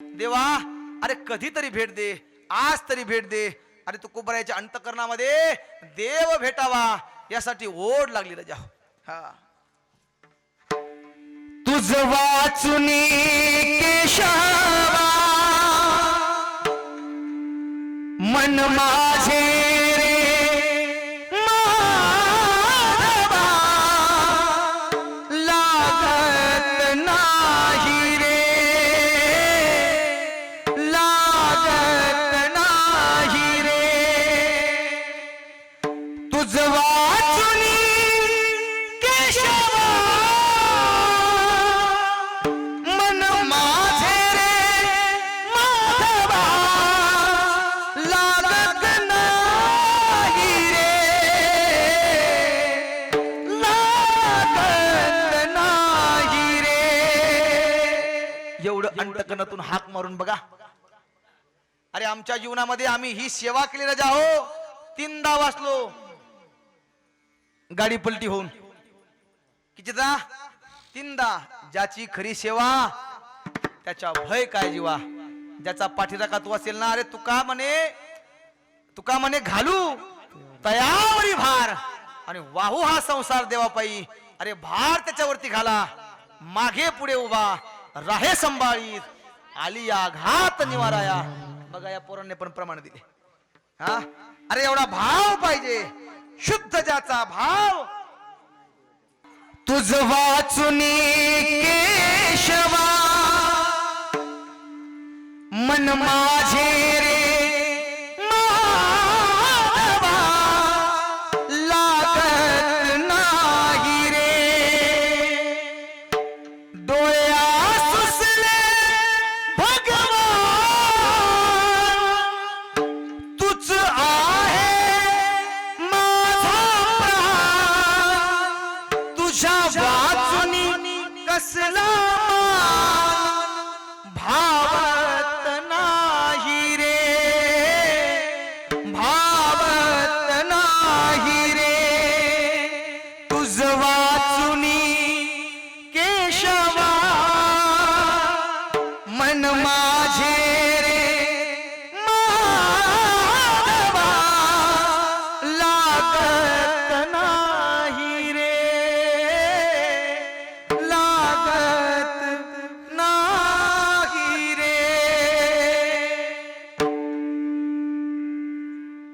देवा अरे कधीतरी भेट दे आज तरी भेट दे. अरे तू कुबरायाच्या अंतकरणामध्ये देव भेटावा यासाठी ओढ लागली रजा. हा. तुझ वाचुनी केशवा मन माझे एवढं अंतकरणातून हाक मारून बघा. अरे आमच्या जीवनामध्ये आम्ही ही सेवा केली रजा हो. तीनदा वाचलो. गाडी पलटी होऊन. कितीदा तीनदा. ज्याची खरी सेवा त्याच्या भय काय जीवा? ज्याचा पाठीराखा तू असेल ना अरे तुका म्हणे तुका म्हणे घालू. तयावरी भार. आणि वाहू हा संसार देवापायी. अरे भार त्याच्यावरती घाला. मागे पुढे उभा. राहे संभाळीत. आली आघात निवाराया. बघा या पोरांनी पण प्रमाण दिले. हा? अरे एवढा भाव पाहिजे. शुद्ध ज्याचा भाव. तुझ वाचून केशवा मन माझे रे लागत नाही रे. डोळ्या कसला भावत नाही रे भावत नाही रे. तुझ वाचुनी केशवा मन माझे